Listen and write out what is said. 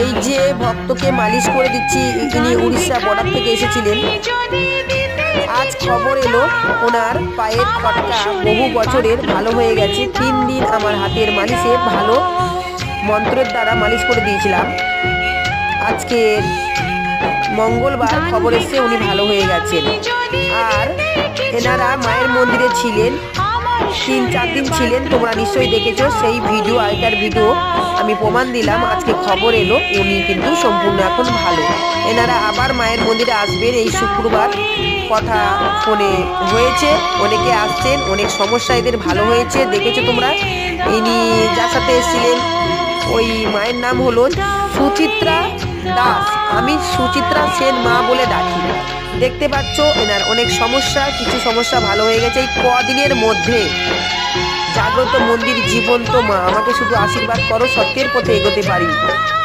এই যে ভক্তকে মালিশ করে দিচ্ছি ইনি উড়িষ্যা বর্ডার থেকে এসেছিলেন। আজ খবর এলো, ওনার পায়ের খটকা বহু বছরের ভালো হয়ে গেছে। তিন দিন আমার হাতের মালিশে ভালো মন্ত্রের দ্বারা মালিশ করে দিয়েছিলাম। আজকে মঙ্গলবার খবর এসছে, উনি ভালো হয়ে গেছেন। আর এনারা মায়ের মন্দিরে ছিলেন। তিন, চার দিন ছিলেন, তোমরা নিশ্চয়ই দেখেছ সেই ভিডিও, আগেকার ভিডিও। আমি প্রমাণ দিলাম, আজকে খবর এলো, উনি কিন্তু সম্পূর্ণ এখন ভালো। এনারা আবার মায়ের মন্দিরে আসবেন, এই শুক্রবার। কথা ফোনে হয়েছে, অনেকে আসছেন, অনেক সমস্যা এদের ভালো হয়েছে, দেখেছ তোমরা? ইনি যার সাথে এসেছিলেন, ওই মায়ের নাম হলো সুচিত্রা দাস, আমি সুচিত্রা সেন মা বলে ডাকি। দেখতে পাচ্ছ, এনার অনেক সমস্যা, কিছু সমস্যা ভালো হয়ে গেছে এই কদিনের মধ্যে। জাগ্রত মন্দির জীবন্ত মা, আমাকে শুধু আশীর্বাদ করো, সত্যের পথে এগোতে পারি।